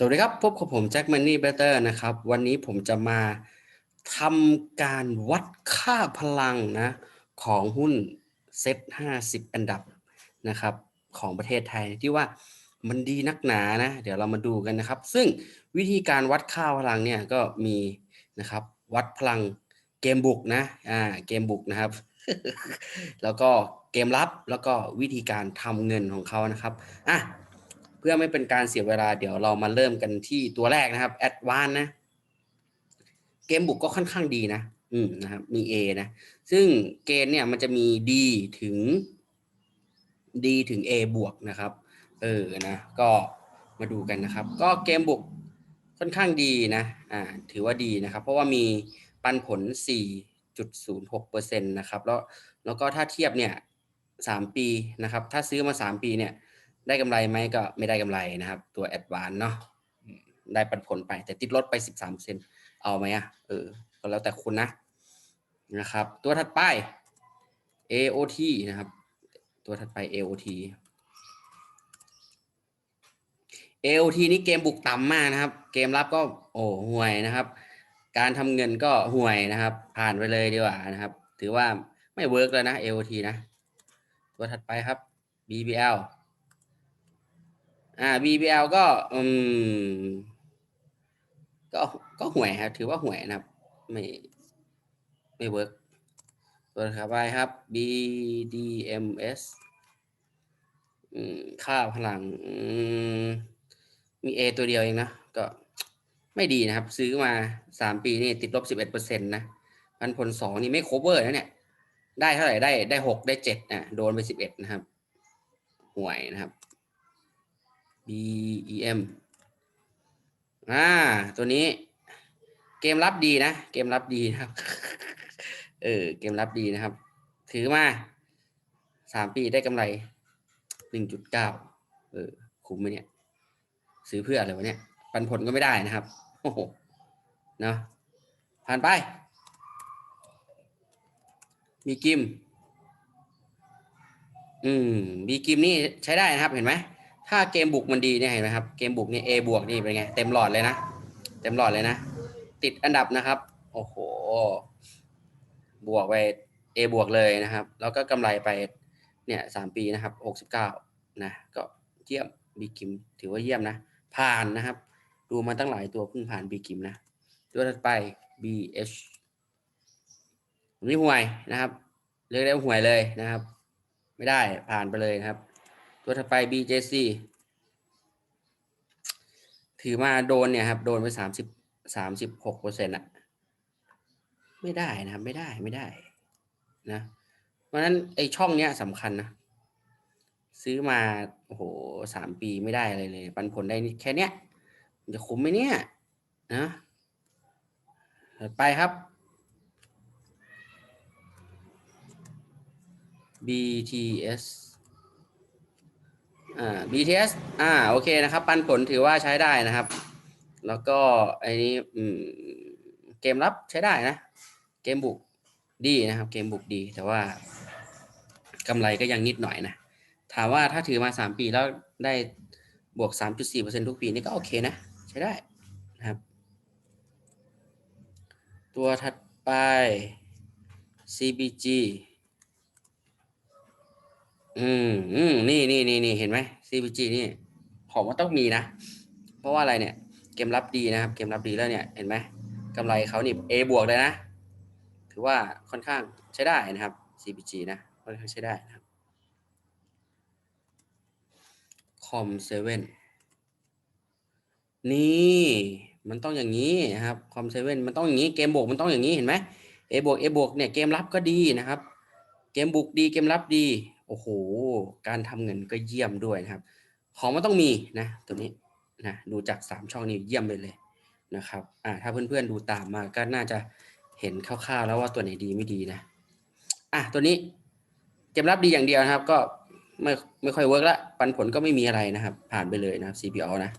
สวัสดีครับ พบกับผมแจ็คมันนี่เบเตอร์นะครับ วันนี้ผมจะมาทำการวัดค่าพลังนะของหุ้นเซ็ต50อันดับนะครับของประเทศไทยที่ว่ามันดีนักหนานะ เดี๋ยวเรามาดูกันนะครับ ซึ่งวิธีการวัดค่าพลังเนี่ยก็มีนะครับวัดพลังเกมบุกนะอ่าเกมบุกนะครับ แล้วก็เกมรับแล้วก็วิธีการทำเงินของเขานะครับอะ เพื่อไม่เป็นการเสียเวลาเดี๋ยวเรามาเริ่มกันที่ตัวแรกนะครับแอดวานนะ เกมบุกก็ค่อนข้างดีนะ อืมนะครับ มี A นะ ซึ่งเกณฑ์เนี่ยมันจะมี D ถึง D ถึง A บวกนะครับ เออนะ ก็มาดูกันนะครับ ก็เกมบุกค่อนข้างดีนะ อ่า ถือว่าดีนะครับ เพราะว่ามีปันผล 4.06%นะครับ แล้ว แล้วก็ถ้าเทียบเนี่ย 3 ปีนะครับ ถ้าซื้อมา 3 ปีเนี่ย ได้กำไรไหมก็ไม่ได้กำไรนะครับ ตัวแอดวานเนาะได้ปันผลไป แต่ติดลดไป 13 เซนเอาไหมอะเออก็แล้วแต่คุณนะนะครับ ตัวถัดไป AOT นะครับ ตัวถัดไป AOT AOT นี่เกมบุกต่ำมากนะครับ เกมรับก็โอ้ห่วยนะครับ การทำเงินก็ห่วยนะครับ ผ่านไปเลยดีกว่านะครับ ถือว่าไม่เวิร์กแล้วนะ AOT นะ ตัวถัดไปครับ BBL อ่า BBL ก็อืมก็ก็ห่วยครับ ถือว่าห่วยนะครับ ไม่ไม่เวิร์กตัวถัดไปครับ BDMS ค่าพลังมี A ตัวเดียวเองนะ ก็ไม่ดีนะครับ ซื้อมาสามปีนี่ติดลบสิบเอ็ดเปอร์เซ็นต์นะพันผลสองนี่ไม่ cover นะเนี่ย ได้เท่าไหร่ได้ได้หกได้เจ็ดอะโดนไปสิบเอ็ดนะครับ ห่วยนะครับ BEM อ่า ตัวนี้ เกมรับดีนะ เกมรับดีนะครับ เออ เกมรับดีนะครับ ถือมาสามปีได้กำไรหนึ่งจุดเก้าเออ คุ้มไหมเนี่ย ซื้อเพื่ออะไรวะเนี่ย ปันผลก็ไม่ได้นะครับ โอ้โห เนาะผ่านไป มีกิม อืม มีกิมนี่ใช้ได้นะครับ เห็นไหม ถ้าเกมบุกมันดีเนี่ยเห็นไหมครับ เกมบุกนี่ A บวกนี่เป็นไง เต็มหลอดเลยนะ เต็มหลอดเลยนะ ติดอันดับนะครับ โอ้โห บวกไป A บวกเลยนะครับ แล้วก็กำไรไปเนี่ยสามปีนะครับหกสิบเก้านะ ก็เยี่ยมบีกิม ถือว่าเยี่ยมนะ ผ่านนะครับ ดูมาตั้งหลายตัวเพิ่งผ่านบีกิมนะ ตัวถัดไป BH นี่ห่วยนะครับ เรียกได้ห่วยเลยนะครับ ไม่ได้ผ่านไปเลยนะครับ ตัวถัดไป BJC ถือมาโดนเนี่ยครับโดนไปสามสิบสามสิบหกเปอร์เซ็นต์อะไม่ได้นะครับ ไม่ได้ไม่ได้นะ เพราะนั้นไอช่องเนี้ยสำคัญนะ ซื้อมาโอ้โหสามปีไม่ได้อะไรเลย ปันผลได้นิดแค่เนี้ยมันจะคุ้มไหมเนี่ยนะถัดไปครับ BTS อ่า BTS อ่าโอเคนะครับ ปันผลถือว่าใช้ได้นะครับ แล้วก็ไอ้นี้อืมเกมรับใช้ได้นะ เกมบุกดีนะครับ เกมบุกดี แต่ว่ากำไรก็ยังนิดหน่อยนะ ถามว่าถ้าถือมาสามปีแล้วได้บวกสามจุดสี่เปอร์เซ็นทุกปีนี่ก็โอเคนะ ใช้ได้นะครับ ตัวถัดไป CBG อืมอืมนี่นี่นี่นี่เห็นไหม CPG นี่ผมว่าต้องมีนะ เพราะว่าอะไรเนี่ย เกมรับดีนะครับ เกมรับดีแล้วเนี่ย เห็นไหมกำไรเขานี่ A บวกเลยนะ ถือว่าค่อนข้างใช้ได้นะครับ CPG นะค่อนข้างใช้ได้นะครับคอมเซเว่นนี่มันต้องอย่างนี้นะครับคอมเซเว่นมันต้องอย่างนี้เกมบวกมันต้องอย่างนี้เห็นไหม A บวก A บวกเนี่ยเกมรับก็ดีนะครับ เกมบุกดีเกมรับดี โอ้โห การทำเงินก็เยี่ยมด้วยนะครับ ของมันต้องมีนะตัวนี้นะดูจากสามช่องนี้เยี่ยมไปเลยนะครับอ่าถ้าเพื่อนๆดูตามมาก็น่าจะเห็นคร่าวๆแล้วว่าตัวไหนดีไม่ดีนะอะตัวนี้เกมรับดีอย่างเดียวนะครับ ก็ไม่ไม่ค่อยเวิร์กละปันผลก็ไม่มีอะไรนะครับ ผ่านไปเลยนะครับ CPO นะ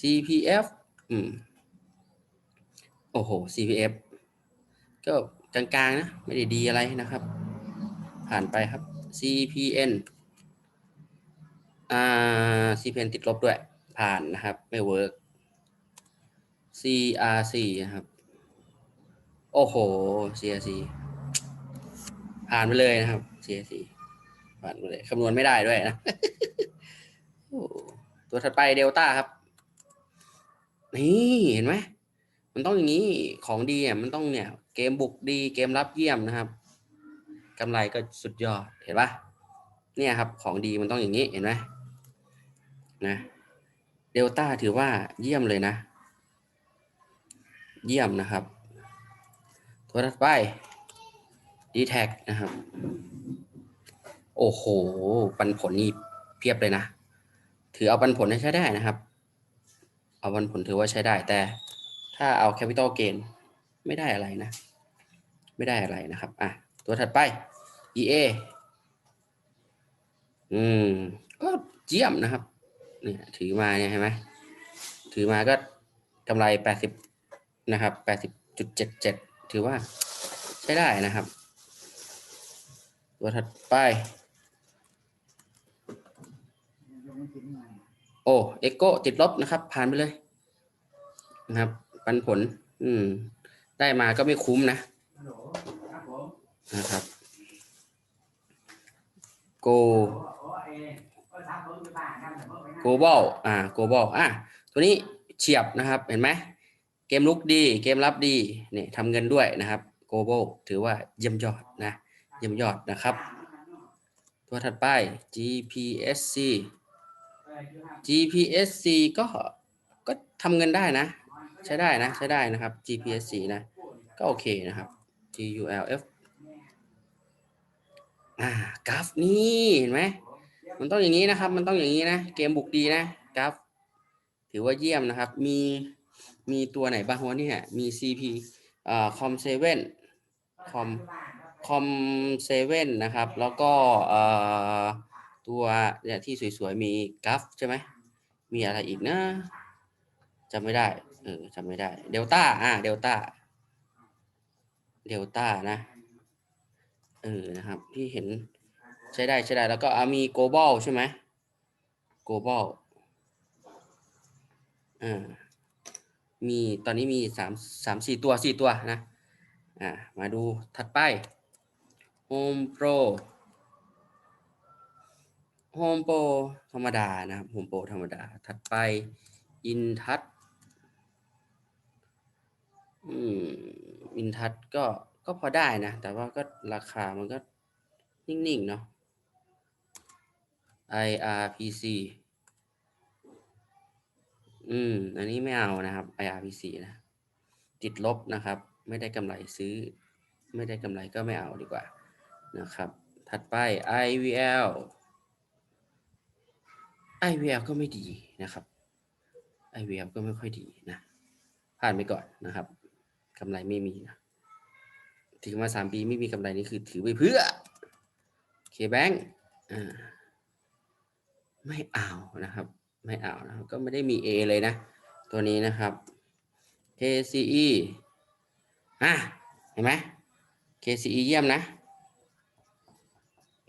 CPF อืมโอ้โห CPF ก็กลางๆนะ ไม่ได้ดีอะไรนะครับ ผ่านไปครับ CPN อ่า CPN ติดลบด้วย ผ่านนะครับ ไม่เวิร์ก CRC นะครับ โอ้โห CRC ผ่านไปเลยนะครับ CRC ผ่านไปเลยคำนวณไม่ได้ด้วยนะ ตัวถัดไปเดลต้าครับ นี่เห็นไหม มันต้องอย่างนี้ของดีอะมันต้องเนี่ย เกมบุกดีเกมรับเยี่ยมนะครับ กำไรก็สุดยอดเห็นปะเนี่ยครับของดีมันต้องอย่างนี้เห็นไหมนะเดลต้าถือว่าเยี่ยมเลยนะ เยี่ยมนะครับ ตัวถัดไป d t แทนะครับ โอ้โห ปันผลนี่เพียบเลยนะ ถือเอาปันผลให้ใช้ได้นะครับ เอาปันผลถือว่าใช้ได้ แต่ถ้าเอาแคปิตอลเกนไม่ได้อะไรนะ ไม่ได้อะไรนะครับ อะ ตัวถัดไป EA อืม ก็เยี่ยมนะครับเนี่ยถือมาเนี่ยเห็นไหมถือมาก็กำไรแปดสิบนะครับแปดสิบจุดเจ็ดเจ็ดถือว่าใช้ได้นะครับ ตัวถัดไป โอ้เอ็กโกติดลบนะครับ ผ่านไปเลยนะครับ ปันผล อืม ได้มาก็ไม่คุ้มนะนะครับ โก global อ่า global อะตัวนี้เฉียบนะครับเห็นไหมเกมลุกดีเกมรับดีเนี่ยทำเงินด้วยนะครับ global ถือว่าเยี่ยมยอดนะเยี่ยมยอดนะครับ ตัวถัดไป GPSC GPSC ก็ก็ทำเงินได้นะ ใช้ได้นะ ใช้ได้นะครับ GPSC นะ ก็โอเคนะครับ GULF อ่ากราฟนี่เห็นไหมมันต้องอย่างนี้นะครับ มันต้องอย่างนี้นะเกมบุกดีนะกราฟถือว่าเยี่ยมนะครับ มีมีตัวไหนบ้างวะเนี่ยมี CP อ่าคอมเซเว่นคอมคอมเซเว่นนะครับ แล้วก็อ่อตัวเนี่ยที่สวยๆ มีกราฟใช่ไหมมีอะไรอีกนะจำไม่ได้เออจำไม่ได้เดลต้าอ่าเดลต้าเดลต้านะ เออนะครับที่เห็นใช้ได้ใช้ได้แล้วก็มี global ใช่ไหม global อ่ามีตอนนี้มีสามสามสี่ตัวสี่ตัวนะอ่ามาดูถัดไป Home Pro Home Pro ธรรมดานะครับ Home Pro ธรรมดา ถัดไป InTouch อืม InTouch ก็ ก็พอได้นะ แต่ว่าก็ราคามันก็นิ่ง ๆ เนาะ IRPC อืม อันนี้ไม่เอานะครับ IRPC นะ ติดลบนะครับ ไม่ได้กำไรซื้อ ไม่ได้กำไรก็ไม่เอาดีกว่านะครับ ถัดไป IVL IVL ก็ไม่ดีนะครับ IVL ก็ไม่ค่อยดีนะ ผ่านไปก่อนนะครับกำไรไม่มีนะ ถือมาสามปีไม่มีกำไรนี่คือถือไปเพื่อ KBank อ่าไม่เอานะครับ ไม่เอานะครับก็ไม่ได้มี A เลยนะ ตัวนี้นะครับ KCE อะเห็นไหม KCE เยี่ยมนะ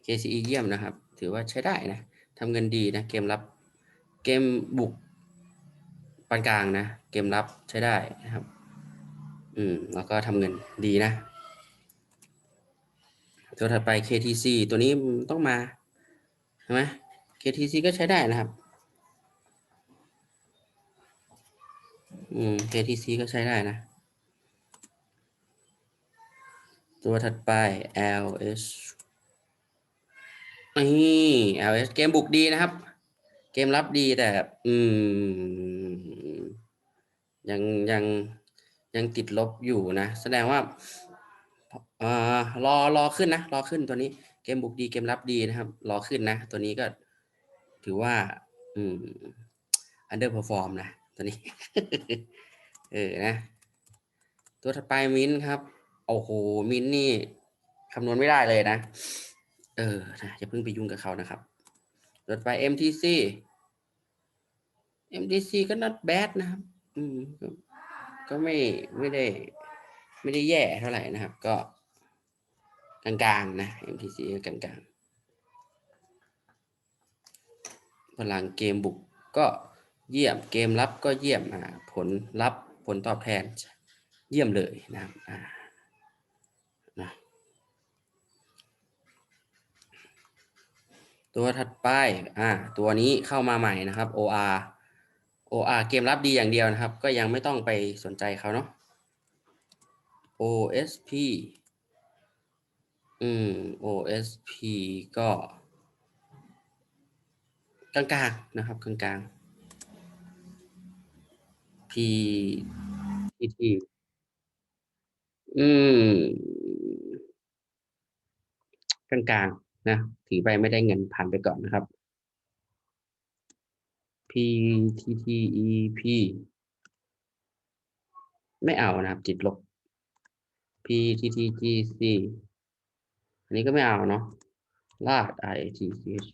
KCE เยี่ยมนะครับ ถือว่าใช้ได้นะทำเงินดีนะ เกมรับเกมบุกปานกลางนะ เกมรับใช้ได้นะครับ อืม แล้วก็ทำเงินดีนะ ตัวถัดไป KTC ตัวนี้ต้องมาใช่ไหม KTC ก็ใช้ได้นะครับ อืม KTC ก็ใช้ได้นะ ตัวถัดไป LS นี่ LS เกมบุกดีนะครับ เกมรับดีแต่ อืม ยังยังยังติดลบอยู่นะ แสดงว่า อ่ารอรอขึ้นนะ รอขึ้นตัวนี้เกมบุกดีเกมรับดีนะครับ รอขึ้นนะ ตัวนี้ก็ถือว่า อืม underperform นะ ตัวนี้ เออนะ ตัวถัดไปมินครับ โอ้โห มินนี่คำนวณไม่ได้เลยนะ เออนะอย่าเพิ่งไปยุ่งกับเขานะครับตัวถัดไป MTC MTC ก็ not bad นะครับ อืม ก็ไม่ไม่ได้ ไม่ได้แย่เท่าไหร่นะครับ ก็กลางๆนะ MTC ก็กลางๆ พลังเกมบุกก็เยี่ยมเกมรับก็เยี่ยมอ่าผลลัพธ์ผลตอบแทน เยี่ยมเลยนะครับอ่านะตัวถัดไปอ่าตัวนี้เข้ามาใหม่นะครับ OR OR เกมรับดีอย่างเดียวนะครับ ก็ยังไม่ต้องไปสนใจเขาเนาะ OSP อืม OSP ก็กลางๆนะครับกลางๆ P PT อืมกลางๆนะถือไปไม่ได้เงินผ่านไปก่อนนะครับ P T T E P ไม่เอานะครับติดลบ P T T G C อันนี้ก็ไม่เอาเนาะลาด I T C H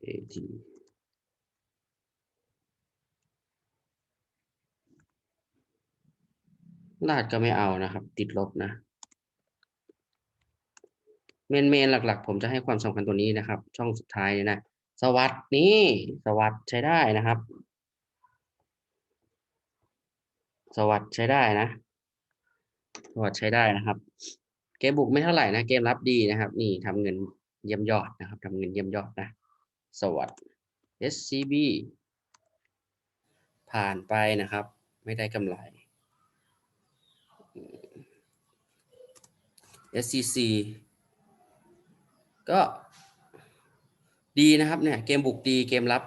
เอทีลาดก็ไม่เอานะครับ ติดลบนะ เมนเมนหลัก ๆ ผมจะให้ความสำคัญตัวนี้นะครับ ช่องสุดท้ายเนี่ยนะ สวัสดนี่สวัสดใช้ได้นะครับ สวัสดใช้ได้นะ สวัสดใช้ได้นะครับ เกมบุกไม่เท่าไหร่นะ เกมรับดีนะครับ นี่ทำเงินเยี่ยมยอดนะครับทำเงินเยี่ยมยอดนะ สวัสด SCB ผ่านไปนะครับ ไม่ได้กำไร SCC ก็ ดีนะครับเนี่ย เกมบุกดีเกมรับ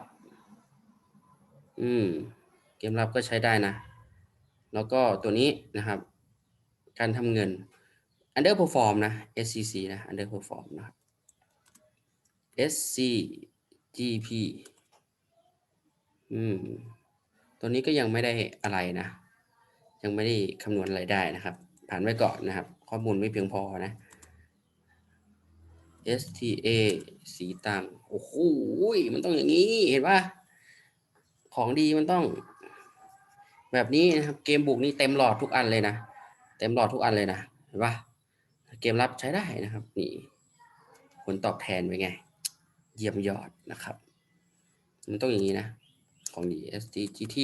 อืม เกมรับก็ใช้ได้นะ แล้วก็ตัวนี้นะครับ การทำเงิน underperform นะ SCC นะ underperform นะครับ SCGP อืม ตัวนี้ก็ยังไม่ได้อะไรนะ ยังไม่ได้คำนวณอะไรได้นะครับ ผ่านไว้ก่อนนะครับ ข้อมูลไม่เพียงพอนะ STA สีตังโอ้โหมันต้องอย่างนี้เห็นปะของดีมันต้อง แบบนี้นะครับเกมบุกนี่เต็มหลอดทุกอันเลยนะ เต็มหลอดทุกอันเลยนะเห็นปะเกมรับใช้ได้นะครับ นี่ ผลตอบแทนเป็นไง เยี่ยมยอดนะครับ มันต้องอย่างนี้นะ ของดี STGT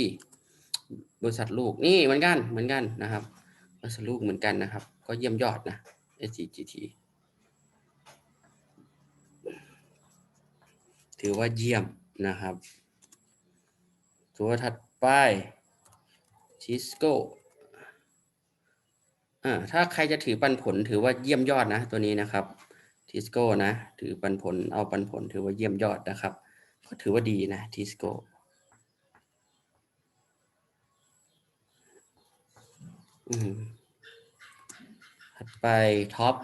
บริษัทลูกนี่เหมือนกันเหมือนกันนะครับบริษัทลูกเหมือนกันนะครับ ก็เยี่ยมยอดนะ STGT ถือว่าเยี่ยมนะครับตัวถัดไปชิสโก้อ่าถ้าใครจะถือปันผลถือว่าเยี่ยมยอดนะตัวนี้นะครับทิสโก้นะ ถือปันผลเอาปันผลถือว่าเยี่ยมยอดนะครับ ก็ถือว่าดีนะทิสโก้อืมถัดไปท็อป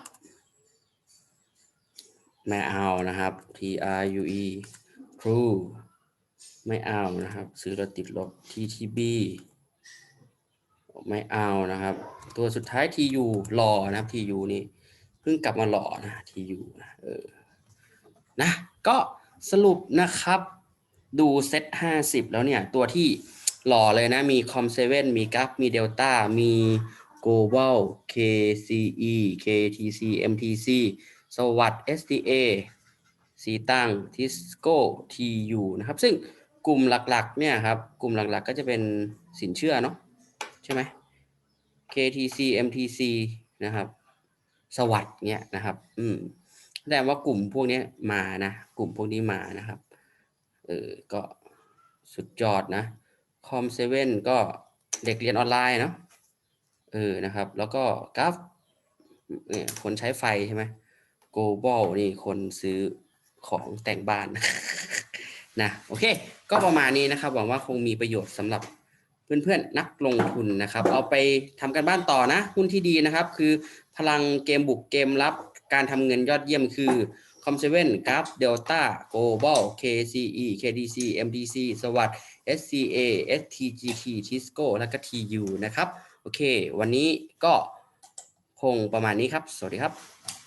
ไม่เอานะครับ T R U E True ไม่เอานะครับ ซื้อแล้วติดลบ TTB ไม่เอานะครับ ตัวสุดท้าย TU หล่อนะครับ TU นี่เพิ่งกลับมาหล่อนะ TU นะเออนะก็สรุปนะครับดูเซต50แล้วเนี่ย ตัวที่หล่อเลยนะ มี Com7 มี g a f มี Delta มี Global KCE KTC MTC สวัสด์ STA สีตังทิสโก้ TU นะครับ ซึ่งกลุ่มหลักๆเนี่ยครับ กลุ่มหลักๆก็จะเป็นสินเชื่อเนาะใช่ไหม KTC MTC นะครับ สวัสด์เนี่ยนะครับ อืมแสดงว่ากลุ่มพวกนี้มานะ กลุ่มพวกนี้มานะครับ เออ ก็สุดยอดนะ คอมเซเว่นก็เด็กเรียนออนไลน์เนาะ เออ นะครับ แล้วก็กราฟเนี่ยคนใช้ไฟใช่ไหม global นี่คนซื้อของแต่งบ้านนะโอเค ก็ประมาณนี้นะครับ หวังว่าคงมีประโยชน์สำหรับเพื่อนๆนักลงทุนนะครับ เอาไปทำกันบ้านต่อนะ หุ้นที่ดีนะครับ คือพลังเกมบุกเกมรับ การทำเงินยอดเยี่ยมคือ Com7 g r a f Delta Global KCE KDC MDC สวัสด์ SCA STGT Tisco และก็ TU นะครับ โอเค วันนี้ก็คงประมาณนี้ครับ สวัสดีครับ